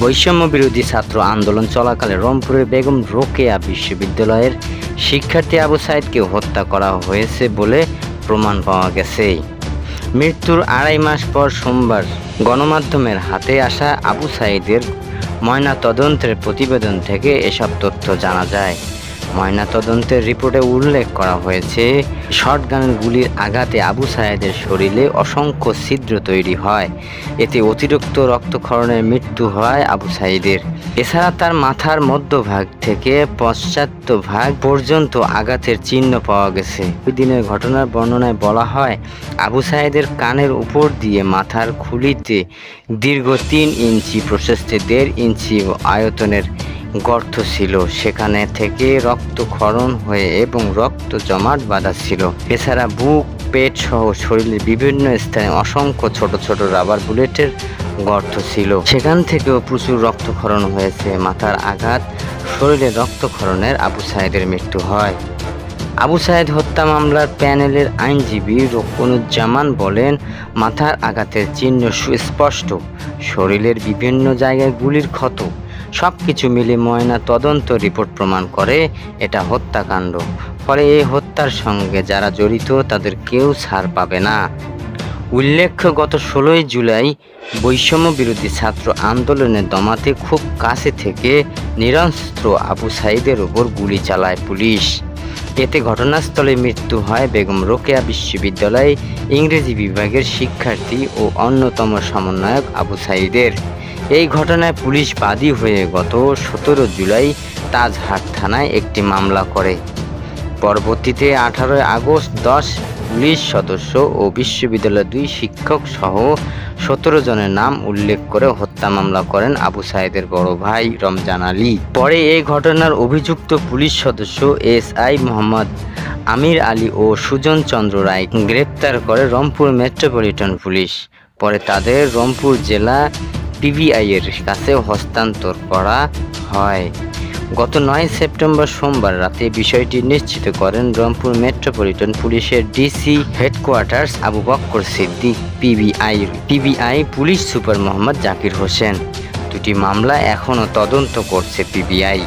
বৈষম্য বিরোধী ছাত্র আন্দোলন চলাকালে রংপুরের বেগম রোকেয়া বিশ্ববিদ্যালয়ের শিক্ষার্থী আবু সাইদকে হত্যা করা হয়েছে বলে প্রমাণ পাওয়া গেছে। মৃত্যুর আড়াই মাস পর সোমবার গণমাধ্যমের হাতে আসা আবু সাইদের ময়না তদন্তের প্রতিবেদন থেকে এসব তথ্য জানা যায়। ময়না তদন্তের রিপোর্টে উল্লেখ করা হয়েছে শটগানের গুলির আঘাতে আবু সাইদের শরীরে অসংখ্য ছিদ্র তৈরি হয়। এতে অতিরিক্ত রক্তক্ষরণের মৃত্যু হয় আবু সাইদের। এছাড়া তার মাথার মধ্যভাগ থেকে পশ্চাৎ ভাগ পর্যন্ত আঘাতের চিহ্ন পাওয়া গেছে। ওই দিনের ঘটনার বর্ণনায় বলা হয়, আবু সাইদের কানের উপর দিয়ে মাথার খুলিতে দীর্ঘ তিন ইঞ্চি প্রশস্তে দেড় ইঞ্চি আয়তনের গর্ত ছিল। সেখানে থেকে রক্ত রক্তক্ষরণ হয়ে এবং রক্ত জমাট বাঁধা ছিল। এছাড়া বুক, পেট সহ শরীরের বিভিন্ন স্থানে অসংখ্য ছোট ছোট রাবার বুলেটের গর্ত ছিল। সেখান থেকেও প্রচুর রক্তক্ষরণ হয়েছে। মাথার আঘাত শরীরে রক্তক্ষরণের আবু সাহেদের মৃত্যু হয়। আবু সাহেদ হত্যা মামলার প্যানেলের আইনজীবী রোকনুজ্জামান বলেন, মাথার আঘাতের চিহ্ন সুস্পষ্ট। শরীরের বিভিন্ন জায়গায় গুলির ক্ষত সব কিছু মিলে ময়না তদন্ত রিপোর্ট প্রমাণ করে এটা হত্যাকাণ্ড। ফলে এই হত্যার সঙ্গে যারা জড়িত, তাদের কেউ ছাড় পাবে না। উল্লেখ্য, গত ষোলোই জুলাই বৈষম্য বিরোধী ছাত্র আন্দোলনে দমাতে খুব কাছে থেকে নিরস্ত্র আবু সাইদের ওপর গুলি চালায় পুলিশ। এতে ঘটনাস্থলে মৃত্যু হয় বেগম রোকেয়া বিশ্ববিদ্যালয়ে ইংরেজি বিভাগের শিক্ষার্থী ও অন্যতম সমন্বয়ক আবু সাইদের। এই ঘটনায় পুলিশ বাদী হয়ে গত সতেরো জুলাই তাজহাট থানায় একটি মামলা করে। পরবর্তীতে আঠারোই আগস্ট দশ পুলিশ সদস্য ও বিশ্ববিদ্যালয়ের দুই শিক্ষক সহ সতেরো জনের নাম উল্লেখ করে হত্যা মামলা করেন আবু সাইদের বড় ভাই রমজান আলী। পরে এই ঘটনার অভিযুক্ত পুলিশ সদস্য এস আই মোহাম্মদ আমির আলী ও সুজন চন্দ্র রায় গ্রেপ্তার করে রংপুর মেট্রোপলিটন পুলিশ। পরে তাদের রংপুর জেলা পিবিআই এর কাছে হস্তান্তর করা হয়। গত নয় সেপ্টেম্বর সোমবার রাতে বিষয়টি নিশ্চিত করেন রংপুর মেট্রোপলিটন পুলিশের DC headquarters Abu Bakkar Siddique, PBI PBI police super Mohammad Zakir Hossain. দুটি মামলা এখনও তদন্ত করছে পিবিআই।